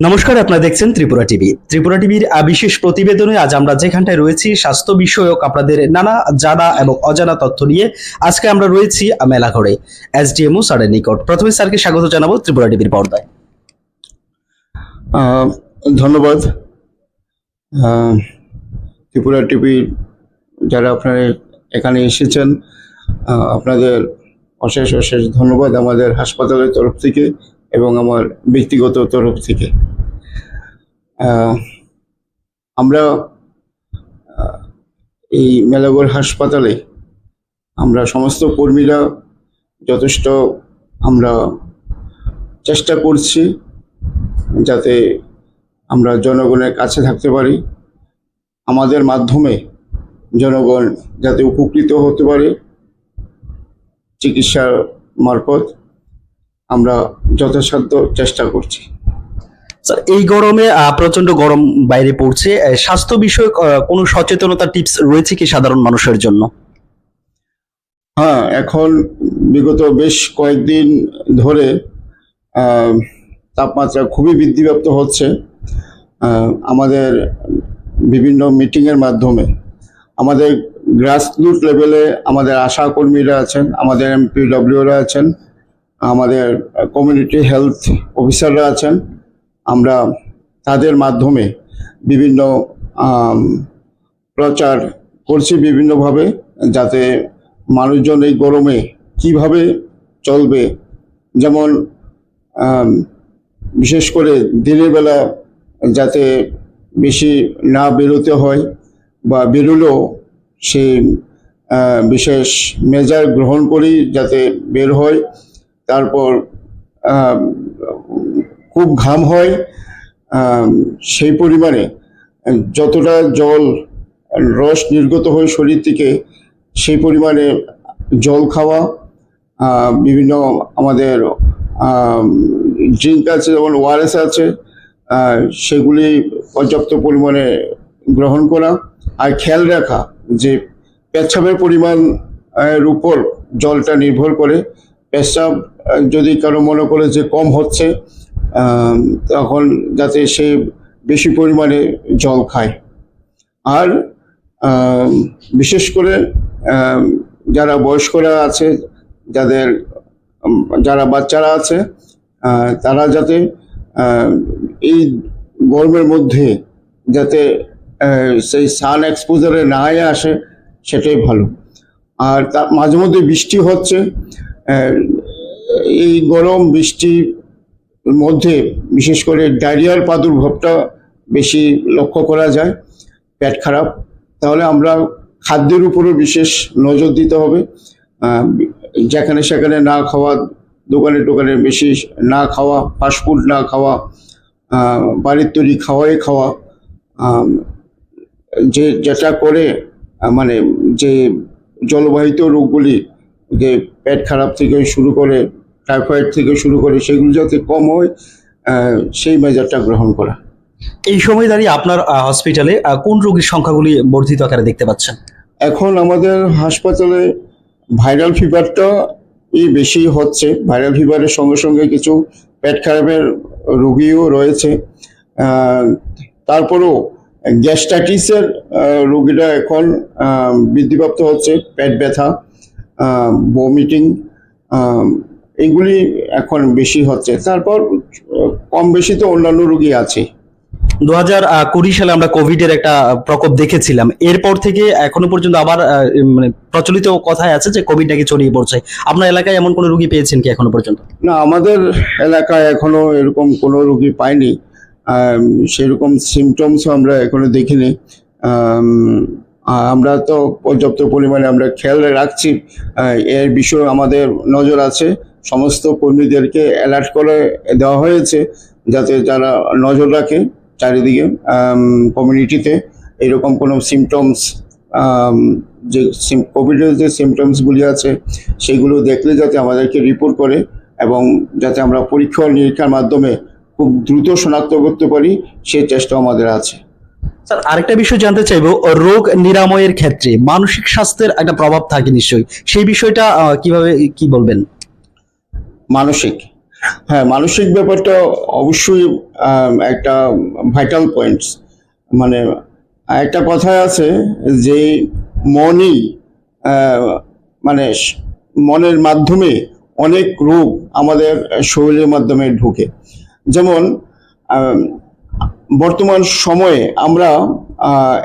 নমস্কার, আপনারা দেখছেন ত্রিপুরা টিভি। ত্রিপুরা টিভির বিশেষ প্রতিবেদনে আজ আমরা যেখানটায় রয়েছি, স্বাস্থ্য বিষয়ক আপনাদের নানা জানা এবং অজানা তথ্য নিয়ে আজকে আমরা রয়েছি মেলাঘরে। এসডিএমও স্যারের নিকট। প্রথমে স্যারকে স্বাগত জানাব ত্রিপুরা টিভির পর্দায়। ধন্যবাদ। ত্রিপুরা টিভি যারা আপনারা এখানে এসেছেন আপনাদের অশেষ অশেষ ধন্যবাদ আমাদের হাসপাতালের তরফ থেকে। এবং আমার ব্যক্তিগত তরফ থেকে। আমরা এই মেলাগড় হাসপাতালে আমরা সমস্ত কর্মীরা যথেষ্ট আমরা চেষ্টা করছি যাতে আমরা জনগণের কাছে থাকতে পারি। আমাদের মাধ্যমে জনগণ যাতে উপকৃত হতে পারে চিকিৎসার মারফত। আমরা যথাসাধ্য চেষ্টা করছি। স্যার এই গরমে প্রচণ্ড গরম বাইরে পড়ছে। স্বাস্থ্য বিষয়ক কোনো সচেতনতা টিপস রয়েছে কি সাধারণ মানুষের জন্য? হ্যাঁ এখন বিগত বেশ কয়েকদিন ধরে আহ, তাপমাত্রা খুবই বৃদ্ধিপ্রাপ্ত হচ্ছে। আমাদের বিভিন্ন মিটিংয়ের মাধ্যমে। আমাদের গ্রাসরুট লেভেলে আমাদের আশা কর্মীরা আছেন আমাদের এমপিডব্লিউরা আছেন আমাদের কমিউনিটি হেলথ অফিসাররা আছেন। আমরা তাদের মাধ্যমে বিভিন্ন প্রচার করছি বিভিন্নভাবে যাতে মানুষজন এই গরমে কীভাবে চলবে। যেমন বিশেষ করে দিনের বেলা যাতে বেশি না বেরোতে হয় বা বেরোলেও সে আহ, বিশেষ মেজার গ্রহণ করেই যাতে বের হয়। তারপর খুব ঘাম হয় সেই পরিমাণে যতটা জল রস নির্গত হয় শরীর থেকে সেই পরিমাণে জল খাওয়া বিভিন্ন আমাদের ড্রিঙ্ক আছে যেমন ওআরএস আছে সেগুলি পর্যাপ্ত পরিমাণে গ্রহণ করা আর খেয়াল রাখা যে পেচ্ছাপের পরিমাণ এর উপর জলটা নির্ভর করে। আহ, যদি কারও মনে করে যে কম হচ্ছে তখন যাতে সে বেশি পরিমাণে জল খায়। আর বিশেষ করে যারা বয়স্করা আছে, যাদের যারা বাচ্চারা আছে তারা যাতে এই গরমের মধ্যে যাতে সেই সান এক্সপোজারে না আসে, সেটাই ভালো। আর তার মাঝে মধ্যে বৃষ্টি হচ্ছে এই গরম বৃষ্টির মধ্যে, বিশেষ করে ডায়রিয়ার প্রাদুর্ভাবটা বেশি লক্ষ্য করা যায়, পেট খারাপ। তাহলে আমরা খাদ্যের উপরও বিশেষ নজর দিতে হবে। যেখানে সেখানে না খাওয়া, দোকানে টোকানে বেশি না খাওয়া ফাস্টফুড না খাওয়া বাড়ির তৈরি খাওয়াই খাওয়া যে যেটা করে মানে যে জলবাহিত রোগগুলি যে পেট খারাপ থেকে শুরু করে টাইফয়েড থেকে শুরু করে সেগুলো যাতে কম হয় সেই মেজারটা গ্রহণ করা। এই সময় দাঁড়িয়ে আপনার হসপিটালে কোন রোগীর সংখ্যাগুলি বর্ধিত আকারে দেখতে পাচ্ছেন? এখন আমাদের হাসপাতালে ভাইরাল ফিভারটা এই বেশি হচ্ছে। ভাইরাল ফিভারের সঙ্গে সঙ্গে কিছু পেট খারাপের রোগীও রয়েছে। তারপরেও গ্যাস্ট্রাইটিসের রোগীরা এখন বৃদ্ধিপ্রাপ্ত হচ্ছে পেট ব্যথা বমিটিং এইগুলি এখন বেশি হচ্ছে। তারপর কম বেশি তো অন্যান্য রোগী আছে। দু হাজার কুড়ি সালে আমরা কোভিড এর একটা প্রকোপ দেখেছিলাম। এরপর থেকে এখনও পর্যন্ত আবার মানে প্রচলিত কথায় আছে যে কোভিড নাকি ছড়িয়ে পড়ছে। আপনার এলাকায় এমন কোনো রুগী পেয়েছেন কি এখনও পর্যন্ত? না আমাদের এলাকায় এখনও এরকম কোনো রুগী পাইনি। সেরকম সিমটমস আমরা এখনও দেখিনি। আমরা তো পর্যাপ্ত পরিমাণে আমরা খেয়াল রাখছি। এর বিষয়ে আমাদের নজর আছে। সমস্ত কর্মীদেরকে অ্যালার্ট করে দেওয়া হয়েছে যাতে যারা নজর রাখে চারিদিকে কমিউনিটিতে এরকম কোনো সিমটমস যে কোভিডের যে সিমটমসগুলি আছে, সেগুলো দেখলে যাতে আমাদেরকে রিপোর্ট করে এবং যাতে আমরা পরীক্ষা নিরীক্ষার মাধ্যমে খুব দ্রুত শনাক্ত করতে পারি সেই চেষ্টা আমাদের আছে। স্যার, আরেকটা বিষয় জানতে চাইব, রোগ নিরাময়ের ক্ষেত্রে মানসিক স্বাস্থ্যের একটা প্রভাব থাকে নিশ্চয়ই। সেই বিষয়টা কীভাবে, কি বলবেন? মানসিক। হ্যাঁ মানসিক ব্যাপারটা অবশ্যই একটা ভাইটাল পয়েন্টস মানে একটা কথায় আছে যে, মনই মানে মনের মাধ্যমে অনেক রোগ আমাদের শরীরের মাধ্যমে ঢুকে। যেমন বর্তমান সময়ে আমরা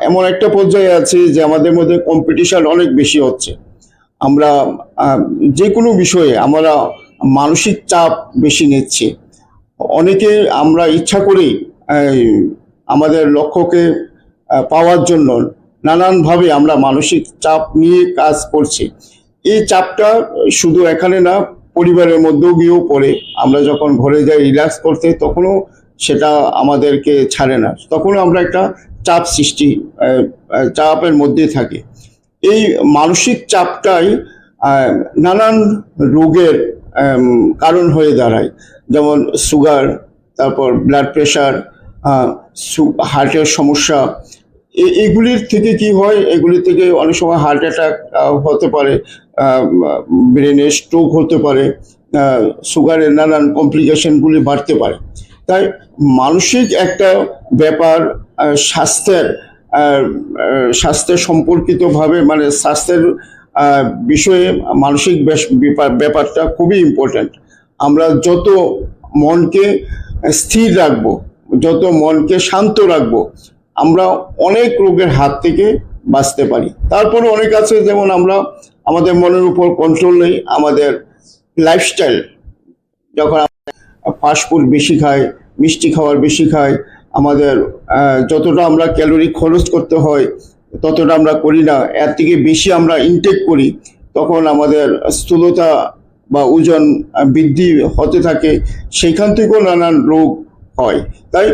এমন একটা পর্যায়ে আছি যে, আমাদের মধ্যে কম্পিটিশন অনেক বেশি হচ্ছে। আমরা যে কোনো বিষয়ে আমরা মানসিক চাপ বেশি নিচ্ছে। অনেকে আমরা ইচ্ছা করেই আমাদের লক্ষ্যকে পাওয়ার জন্য নানানভাবে আমরা মানসিক চাপ নিয়ে কাজ করছি। এই চাপটা শুধু এখানে না, পরিবারের মধ্যেও গিয়েও পড়ে। আমরা যখন ঘরে যাই রিল্যাক্স করতে, তখনও সেটা আমাদেরকে ছাড়ে না। তখনও আমরা একটা চাপ সৃষ্টি চাপের মধ্যে থাকি। এই মানসিক চাপটাই নানান রোগের কারণ হয়ে দাঁড়ায়। যেমন সুগার, তারপর ব্লাড প্রেশার হার্টের সমস্যা। এগুলির থেকে কি হয়? এগুলি থেকে অনেক সময় হার্ট অ্যাটাক হতে পারে। ব্রেনে স্ট্রোক হতে পারে। সুগারের নানান কমপ্লিকেশনগুলি বাড়তে পারে। তাই মানসিক একটা ব্যাপার স্বাস্থ্যের স্বাস্থ্যের সম্পর্কিতভাবে মানে স্বাস্থ্যের বিষয়ে মানসিক ব্যাপারটা খুবই ইম্পর্ট্যান্ট আমরা যত মনকে স্থির রাখব, যত মনকে শান্ত রাখব, আমরা অনেক রোগের হাত থেকে বাঁচতে পারি। তারপরে অনেক আছে, যেমন আমরা, আমাদের মনের উপর কন্ট্রোল নেই, আমাদের লাইফস্টাইল যখন ফাস্টফুড বেশি খাই, মিষ্টি খাওয়ার বেশি খাই, আমাদের যতটা আমরা ক্যালোরি খরচ করতে হয় ততটা আমরা করি না। এর থেকে বেশি আমরা ইনটেক করি। তখন আমাদের স্থূলতা বা ওজন বৃদ্ধি হতে থাকে। সেইখান থেকেও নানান রোগ হয়। তাই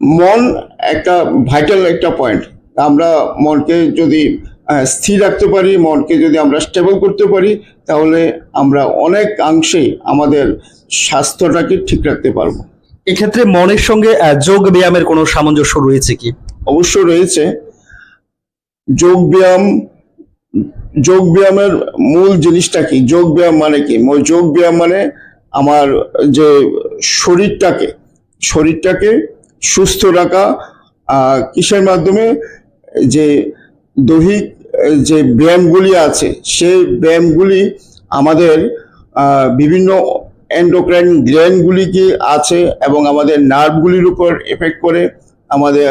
মন একটা ভাইটাল একটা পয়েন্ট আমরা মনকে যদি আহ, স্থির রাখতে পারি মনকে যদি আমরা স্টেবল করতে পারি তাহলে আমরা অনেক অংশে আমাদের স্বাস্থ্যটাকে ঠিক রাখতে পারব। এক্ষেত্রে মনের সঙ্গে যোগ ব্যায়ামের কোনো সামঞ্জস্য রয়েছে কি? অবশ্য রয়েছে। যোগ ব্যায়াম যোগ ব্যায়ামের মূল জিনিসটা কি? যোগ ব্যায়াম মানে কি? যোগ ব্যায়াম মানে আমার যে শরীরটাকে শরীরটাকে সুস্থ রাখা কিসের মাধ্যমে? যে দৈহিক, যে ব্যায়ামগুলি আছে, সেই ব্যায়ামগুলি আমাদের বিভিন্ন এন্ডোক্রাইন গ্ল্যান্ডগুলি কি আছে এবং আমাদের নার্ভগুলির উপর এফেক্ট করে। আমাদের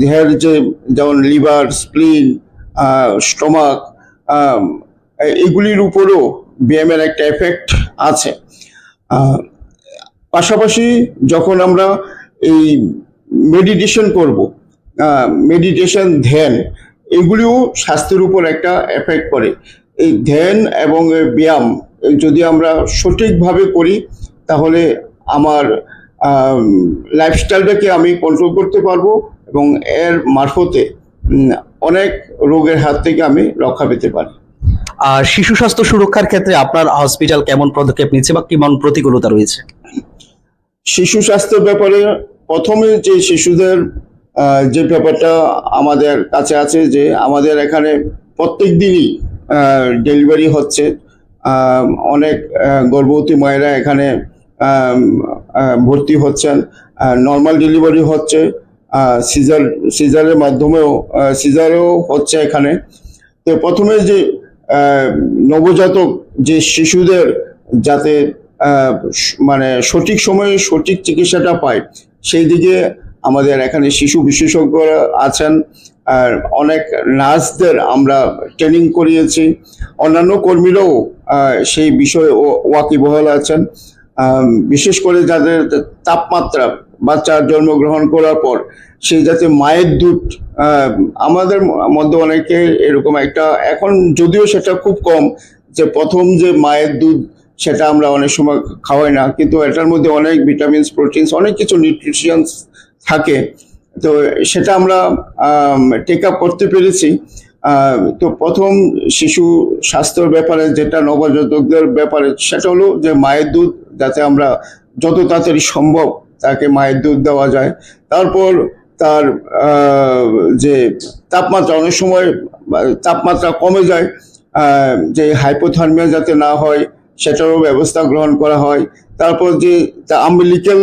দেহের যে যেমন লিভার, স্প্লিন স্টমাক এগুলির উপরও ব্যায়ামের একটা এফেক্ট আছে। পাশাপাশি যখন আমরা এই মেডিটেশন করব মেডিটেশন ধ্যান, এগুলিও স্বাস্থ্যের উপর একটা এফেক্ট করে। এই ধ্যান এবং ব্যায়াম যদি আমরা সঠিকভাবে করি, তাহলে আমার লাইফস্টাইলটাকে আমি কন্ট্রোল করতে পারব এবং এর মারফতে অনেক রোগের হাত থেকে আমি রক্ষা পেতে পারি। আর শিশু স্বাস্থ্য সুরক্ষার ক্ষেত্রে আপনার হসপিটাল কেমন পদক্ষেপ নিচ্ছে বা কেমন প্রতিকূলতা রয়েছে? শিশু স্বাস্থ্যের ব্যাপারে প্রথমে যে শিশুদের যে ব্যাপারটা আমাদের কাছে আছে যে আমাদের এখানে প্রত্যেক দিনই ডেলিভারি হচ্ছে। অনেক গর্ভবতী মায়েরা এখানে ভর্তি হচ্ছেন। নর্মাল ডেলিভারি হচ্ছে। সিজার সিজারের মাধ্যমেও সিজারও হচ্ছে এখানে। তো প্রথমে যে নবজাতক যে শিশুদের যাতে মানে সঠিক সময়ে সঠিক চিকিৎসাটা পায়, সেই দিকে আমাদের এখানে শিশু বিশেষজ্ঞরা আছেন। আর অনেক নার্সদের আমরা ট্রেনিং করিয়েছি। অন্যান্য কর্মীরাও সেই বিষয়ে ওয়াকিবহাল আছেন। বিশেষ করে যাদের তাপমাত্রা বাচ্চার জন্মগ্রহণ করার পর সেই যাতে মায়ের দুধ আমাদের মধ্যে অনেকে এরকম একটা, এখন যদিও সেটা খুব কম, যে প্রথম যে মায়ের দুধ সেটা আমরা অনেক সময় খাওয়াই না, কিন্তু এটার মধ্যে অনেক ভিটামিনস, প্রোটিনস, অনেক কিছু নিউট্রিশনস থাকে। তো সেটা আমরা টেক আপ করতে পেরেছি। তো প্রথম শিশু স্বাস্থ্যের ব্যাপারে যেটা নবজাতকদের ব্যাপারে সেটা হলো যে মায়ের দুধ যাতে আমরা যত তাড়াতাড়ি সম্ভব তাকে মায়ের দুধ দেওয়া যায়। তারপর তার যে তাপমাত্রা, অনেক সময় তাপমাত্রা কমে যায় যে হাইপোথার্মিয়া যাতে না হয় সেটারও ব্যবস্থা গ্রহণ করা হয়। তারপর যে আম্বিলিক্যাল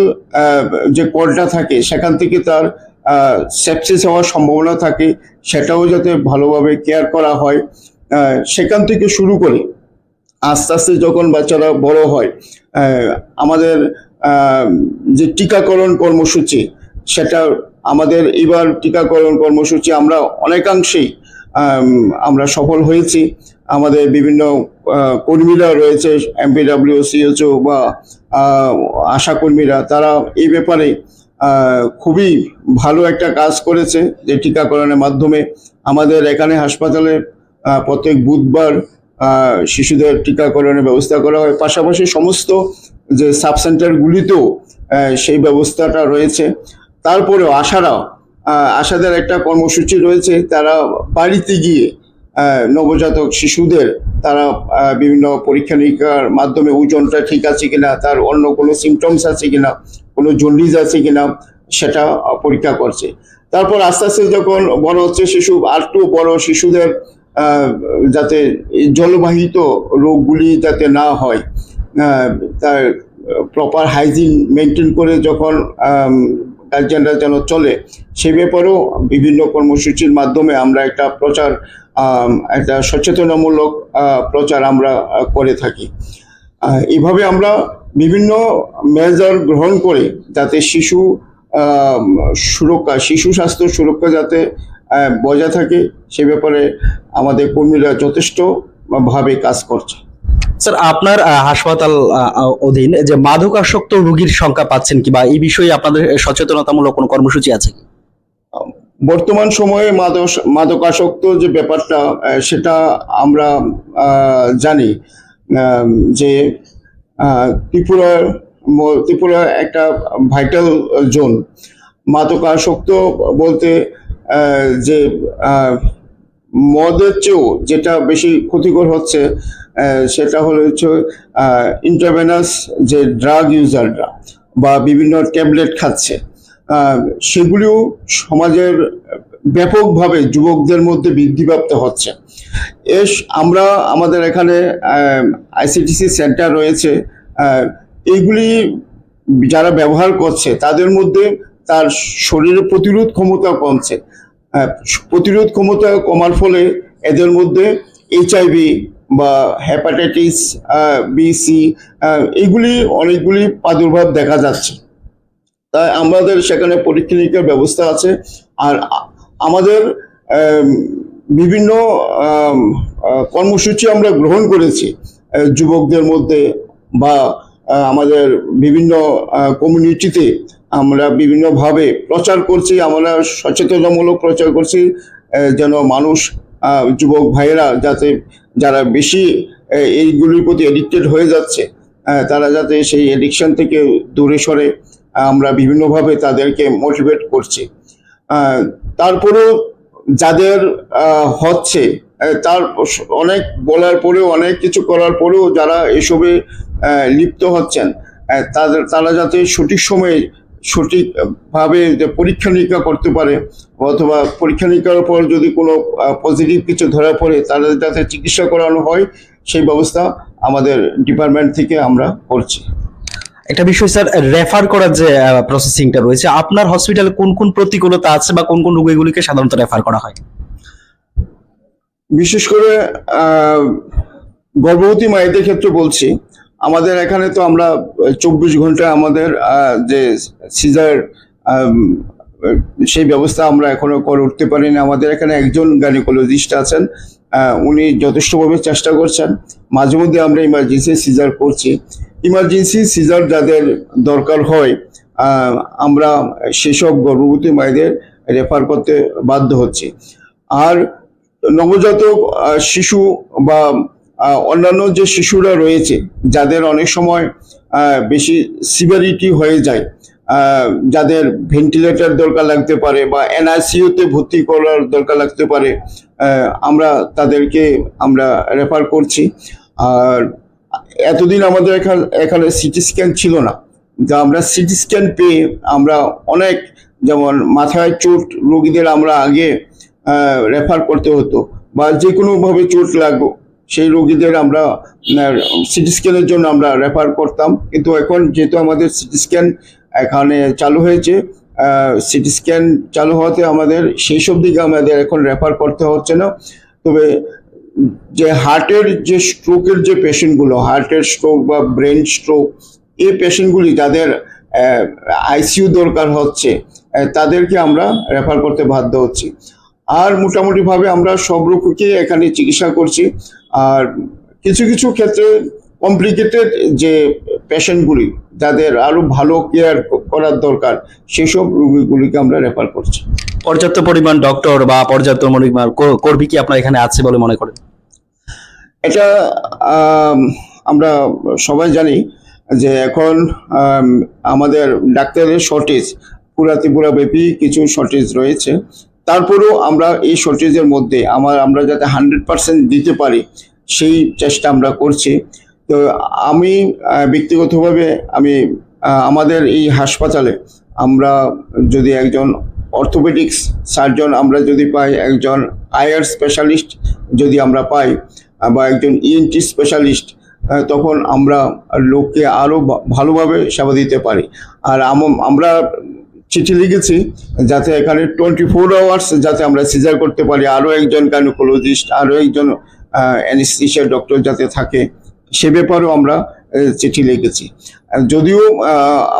যে কলটা থাকে সেখান থেকে তার সেপসিস হওয়ার সম্ভাবনা থাকে সেটাও যাতে ভালোভাবে কেয়ার করা হয় সেখান থেকে শুরু করে আস্তে আস্তে যখন বাচ্চারা বড় হয় আমাদের যে টিকাকরণ কর্মসূচি সেটা আমাদের এবার টিকাকরণ কর্মসূচি আমরা অনেকাংশেই আমরা সফল হয়েছি। আমাদের বিভিন্ন কর্মীরা রয়েছে এমপিডাব্লিউ সিএচও বা আহ, আশা কর্মীরা তারা এই ব্যাপারে খুবই ভালো একটা কাজ করেছে যে টিকাকরণের মাধ্যমে। আমাদের এখানে হাসপাতালে প্রত্যেক বুধবার শিশুদের টিকাকরণের ব্যবস্থা করা হয়। পাশাপাশি সমস্ত যে সাব সেন্টারগুলিতেও সেই ব্যবস্থাটা রয়েছে। তারপরেও আশারা আশাদের একটা কর্মসূচি রয়েছে। তারা বাড়িতে গিয়ে নবজাতক শিশুদের, তারা বিভিন্ন পরীক্ষা নিরীক্ষার মাধ্যমে ওজনটা ঠিক আছে কিনা, তার অন্য কোনো সিমটমস আছে কিনা কোনো জন্ডিস আছে কিনা সেটা পরীক্ষা করছে। তারপর আস্তে আস্তে যখন বড় হচ্ছে শিশু, আর একটু বড় শিশুদের যাতে জলবাহিত রোগগুলি যাতে না হয় তার প্রপার হাইজিন মেনটেন করে যখন গার্জেনরা যেন চলে, সে ব্যাপারেও বিভিন্ন কর্মসূচির মাধ্যমে আমরা একটা প্রচার একটা সচেতনামূলক প্রচার আমরা করে থাকি। আহ, এইভাবে আমরা বিভিন্ন মেজার গ্রহণ করে যাতে শিশু সুরক্ষা শিশু স্বাস্থ্য সুরক্ষা যাতে বজায় থাকে সে ব্যাপারে আমাদের কর্মীরা যথেষ্ট ভাবে কাজ করছে। স্যার আপনার হাসপাতাল অধীন যে মাদকাসক্ত রোগীর সংখ্যা পাচ্ছেন কি বা এই বিষয়ে আপনাদের সচেতনতামূলক কোনো কর্মসূচি আছে কি? বর্তমান সময়ে মাদক মাদকাসক্ত যে ব্যাপারটা সেটা আমরা জানি। যে ত্রিপুরার ত্রিপুরা একটা ভাইটাল জোন মাদকাসক্ত বলতে যে মদের চেয়েও যেটা বেশি ক্ষতিকর হচ্ছে সেটা হলো হচ্ছে ইন্টারভেনাস যে ড্রাগ ইউজাররা বা বিভিন্ন ট্যাবলেট খাচ্ছে। সেগুলিও সমাজের ব্যাপকভাবে যুবকদের মধ্যে বৃদ্ধিপ্রাপ্ত হচ্ছে। এস, আমরা আমাদের এখানে আইসিটিসি সেন্টার রয়েছে। এইগুলি যারা ব্যবহার করছে, তাদের মধ্যে তার শরীরে প্রতিরোধ ক্ষমতা কমছে। প্রতিরোধ ক্ষমতা কমার ফলে এদের মধ্যে এইচআইভি বা হ্যাপাটাইটিস বি সি এইগুলি অনেকগুলি প্রাদুর্ভাব দেখা যাচ্ছে। তাই আমাদের সেখানে পরীক্ষা নিরীক্ষার ব্যবস্থা আছে। আর আমাদের বিভিন্ন কর্মসূচি আমরা গ্রহণ করেছি যুবকদের মধ্যে বা আমাদের বিভিন্ন কমিউনিটিতে আমরা বিভিন্নভাবে প্রচার করছি, আমরা সচেতনতামূলক প্রচার করছি যেন মানুষ যুবক ভাইয়েরা যাতে, যারা বেশি এইগুলির প্রতি এডিক্টেড হয়ে যাচ্ছে তারা যাতে সেই এডিকশন থেকে দূরে সরে, আমরা বিভিন্নভাবে তাদেরকে মোটিভেট করছি। তারপরেও যাদের হচ্ছে তার অনেক বলার পরেও, অনেক কিছু করার পরেও যারা এসবে লিপ্ত হচ্ছেন তাদের, তারা যাতে সঠিক সময়ে সঠিকভাবে পরীক্ষা নিরীক্ষা করতে পারে, অথবা পরীক্ষা নিরীক্ষার পর যদি কোনো পজিটিভ কিছু ধরা পড়ে, তাদের যাতে চিকিৎসা করানো হয়, সেই ব্যবস্থা আমাদের ডিপার্টমেন্ট থেকে আমরা করছি। একটা বিষয় স্যার রেফার করার যে প্রসেসিংটা রয়েছে, আপনার হসপিটালে কোন কোন প্রতিকূলতা আছে বা কোন কোন রোগীগুলিকে সাধারণত রেফার করা হয়? বিশেষ করে গর্ভবতী মায়েদের ক্ষেত্রে বলছি, আমাদের এখানে তো আমরা চব্বিশ ঘণ্টা আমাদের যে সিজার সেই ব্যবস্থা আমরা এখনও করে উঠতে পারিনি। আমাদের এখানে একজন গাইনোকোলজিস্ট আছেন উনি যথেষ্টভাবে চেষ্টা করছেন। মাঝে মধ্যে আমরা ইমার্জেন্সি সিজার করছি। ইমার্জেন্সি সিজার যাদের দরকার হয় আমরা সেসব গর্ভবতী মায়েদের রেফার করতে বাধ্য হচ্ছি। আর নবজাতক শিশু বা অন্যান্য যে শিশুরা রয়েছে, যাদের অনেক সময় বেশি সিভিয়ারিটি হয়ে যায় যাদের ভেন্টিলেটর দরকার লাগতে পারে বা এনআইসিউতে ভর্তি করার দরকার লাগতে পারে আমরা তাদেরকে আমরা রেফার করছি। আর এতদিন আমাদের এখানে এখানে সিটি স্ক্যান ছিল না। যা আমরা সিটি স্ক্যান পেয়ে আমরা অনেক, যেমন মাথায় চোট রোগীদের আমরা আগে রেফার করতে হতো বা যে কোনোভাবে চোট লাগ, সেই রোগীদের আমরা সিটি স্ক্যানের জন্য আমরা রেফার করতাম। কিন্তু এখন যেহেতু আমাদের সিটি স্ক্যান এখানে চালু হয়েছে সিটি স্ক্যান চালু হওয়াতে আমাদের সেই সব দিকে আমাদের এখন রেফার করতে হচ্ছে না। তবে যে হার্টের যে স্ট্রোকের যে পেশেন্টগুলো, হার্টের স্ট্রোক বা ব্রেন স্ট্রোক, এই পেশেন্টগুলি যাদের আইসিইউ দরকার হচ্ছে তাদেরকে আমরা রেফার করতে বাধ্য হচ্ছি। আর মোটামুটিভাবে আমরা সব রোগকে এখানে চিকিৎসা করছি। আর কিছু কিছু ক্ষেত্রে কমপ্লিকেটেড যে পেশেন্টগুলি, যাদের আরও ভালো কেয়ার করার দরকার, সেসব রোগীগুলিকে আমরা রেফার করছি। পর্যাপ্ত পরিমাণ ডক্টর বা পর্যাপ্ত পরিমাণ কর্মী কি আপনার এখানে আছে বলে মনে করেন? এটা আমরা সবাই জানি যে এখন আমাদের ডাক্তারের শর্টেজ পুরা ত্রিপুরা ব্যাপী কিছু শর্টেজ রয়েছে। তারপরেও আমরা এই শর্টেজের মধ্যে আমার, আমরা যাতে হান্ড্রেড পার্সেন্ট দিতে পারি, সেই চেষ্টা আমরা করছি। তো আমি ব্যক্তিগতভাবে আমি আমাদের এই হাসপাতালে আমরা যদি একজন অর্থোপেডিক্স সার্জন আমরা যদি পাই, একজন আয়ার স্পেশালিস্ট যদি আমরা পাই বা একজন ইএনটি স্পেশালিস্ট তখন আমরা লোককে আরও ভালোভাবে সেবা দিতে পারি। আর আম- আমরা চিঠি লিখেছি যাতে এখানে টোয়েন্টি ফোর আওয়ার্স যাতে আমরা সিজার করতে পারি। আরও একজন গাইনোকোলজিস্ট আরও একজন অ্যানেস্থিসিয়া ডক্টর যাতে থাকে, সে ব্যাপারেও আমরা চিঠি লিখেছি। যদিও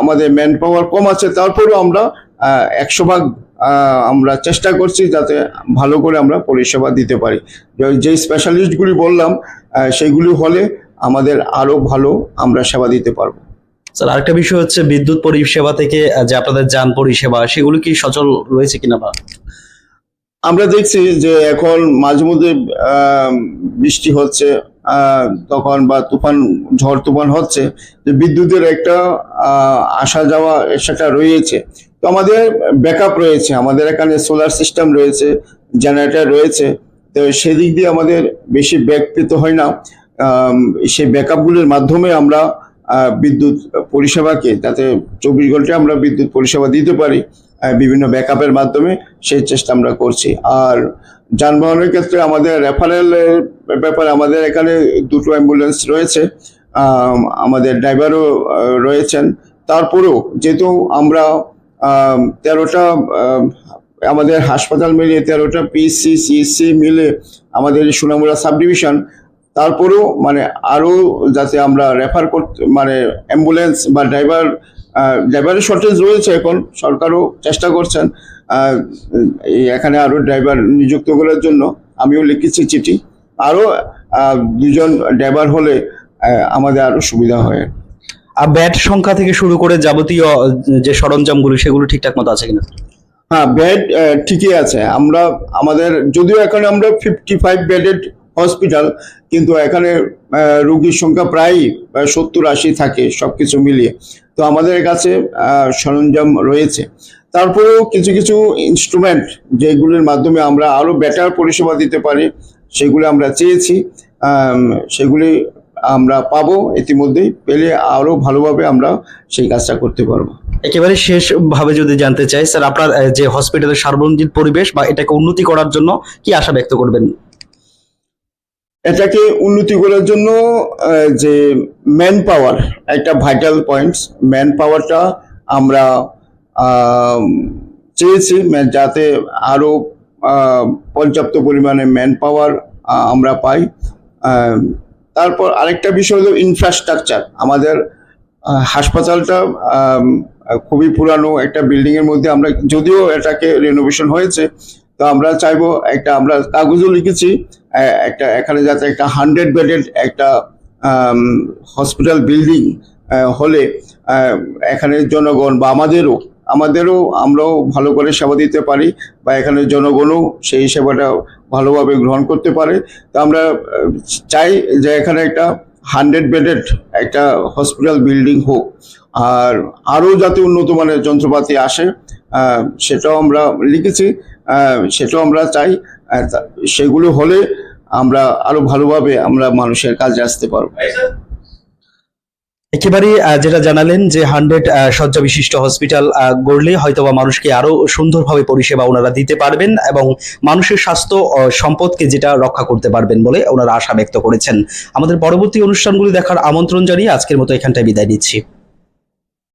আমাদের ম্যান পাওয়ার কম আছে, তারপরেও আমরা একশো ভাগ আমরা চেষ্টা করছি যাতে ভালো করে আমরা পরিষেবা দিতে পারি। যে- স্পেশালিস্টগুলি বললাম সেগুলি হলে আমাদের আরও ভালো আমরা সেবা দিতে পারব। স্যার আরেকটা বিষয় হচ্ছে বিদ্যুৎ পরিষেবা থেকে যে আপনাদের যান পরিষেবা সেগুলো কি সচল রয়েছে কিনা বা? আমরা দেখছি যে এখন মাঝে মধ্যে আহ, বৃষ্টি হচ্ছে আহ, তখন বা তুফান ঝড় তুফান হচ্ছে যে বিদ্যুতের একটা আসা যাওয়া সেটা রয়েছে। তো আমাদের ব্যাকআপ রয়েছে আমাদের এখানে সোলার সিস্টেম রয়েছে জেনারেটর রয়েছে তো সেদিক দিয়ে আমাদের বেশি ব্যাক পেতে হয় না। সেই ব্যাকআপগুলির মাধ্যমে আমরা বিদ্যুৎ পরিষেবাকে যাতে চব্বিশ ঘন্টায় আমরা বিদ্যুৎ পরিষেবা দিতে পারি বিভিন্ন ব্যাকআপের মাধ্যমে সেই চেষ্টা আমরা করছি। আর যানবাহনের ক্ষেত্রে আমাদের রেফারেলের ব্যাপারে আমাদের এখানে দুটো অ্যাম্বুলেন্স রয়েছে আমাদের ড্রাইভারও রয়েছেন। তারপরেও যেহেতু আমরা আম, তেরোটা আমাদের হাসপাতাল মিলিয়ে তেরোটা পিসি সিএসসি মিলে আমাদের এই সোনামুড়া সাব ডিভিশন তারপরেও মানে আরও যাতে আমরা রেফার করতে মানে অ্যাম্বুলেন্স বা ড্রাইভার ড্রাইভারের শর্টেজ রয়েছে এখন, সরকারও চেষ্টা করছেন এখানে আরও ড্রাইভার নিযুক্ত করার জন্য। আমিও লিখেছি চিঠি। আরও দুজন ড্রাইভার হলে আমাদের আরও সুবিধা হয়। ব্যাট সংখ্যা থেকে শুরু করে যাবতীয় যে সরঞ্জামগুলো, সেগুলো ঠিকঠাক মতো আছে কিনা? হ্যাঁ বেড ঠিকই আছে। আমরা, আমাদের, যদিও এখন আমরা ফিফটি ফাইভ বেডেড হসপিটাল কিন্তু এখানে রোগীর সংখ্যা প্রায় সত্তর আশি থাকে সব কিছু মিলিয়ে। তো আমাদের কাছে সরঞ্জাম রয়েছে। তারপরেও কিছু কিছু ইনস্ট্রুমেন্ট যেগুলির মাধ্যমে আমরা আরও বেটার পরিষেবা দিতে পারি, সেগুলি আমরা চেয়েছি। সেগুলি আমরা পাবো ইতিমধ্যেই পেলে আরও ভালোভাবে আমরা সেই কাজটা করতে পারব। একেবারে শেষ ভাবে যদি জানতে চাই স্যার আপনার যে হসপিটালের সার্বজনীন পরিবেশ বা এটাকে উন্নতি করার জন্য কি আশা ব্যক্ত করবেন? এটাকে উন্নতি করার জন্য যে ম্যান পাওয়ার একটা ভাইটাল পয়েন্টস ম্যান পাওয়ারটা আমরা চেয়েছি যাতে আরও পর্যাপ্ত পরিমাণে ম্যান পাওয়ার আমরা পাই তারপর আরেকটা বিষয় হলো ইনফ্রাস্ট্রাকচার আমাদের হাসপাতালটা খুবই পুরানো একটা বিল্ডিং এর মধ্যে আমরা, যদিও এটাকে রেনোভেশন হয়েছে, তো আমরা চাইব একটা, আমরা কাগজও লিখেছি একটা, এখানে যাতে একটা হান্ড্রেড বেডেড একটা হসপিটাল বিল্ডিং হলে এখানে জনগণ বা আমাদেরও আমাদেরও আমরাও ভালো করে সেবা দিতে পারি বা এখানে জনগণও সেই সেবাটা ভালোভাবে গ্রহণ করতে পারে। তো আমরা চাই যে এখানে একটা হান্ড্রেড বেডেড একটা হসপিটাল বিল্ডিং হোক। আর আরও যাতে উন্নত মানের যন্ত্রপাতি আসে সেটাও আমরা লিখেছি সেটাও আমরা চাই। সেগুলো হলে আমরা আরও ভালোভাবে আমরা মানুষের কাজে আসতে পারব। একেবারে যেটা জানালেন যে হান্ড্রেড শয্যা বিশিষ্ট হসপিটাল গড়লে হয়তোবা মানুষকে আরও সুন্দরভাবে পরিষেবা ওনারা দিতে পারবেন এবং মানুষের স্বাস্থ্য সম্পদকে যেটা রক্ষা করতে পারবেন বলে ওনারা আশা ব্যক্ত করেছেন। আমাদের পরবর্তী অনুষ্ঠানগুলি দেখার আমন্ত্রণ জানিয়ে আজকের মতো এখানটায় বিদায় নিচ্ছি।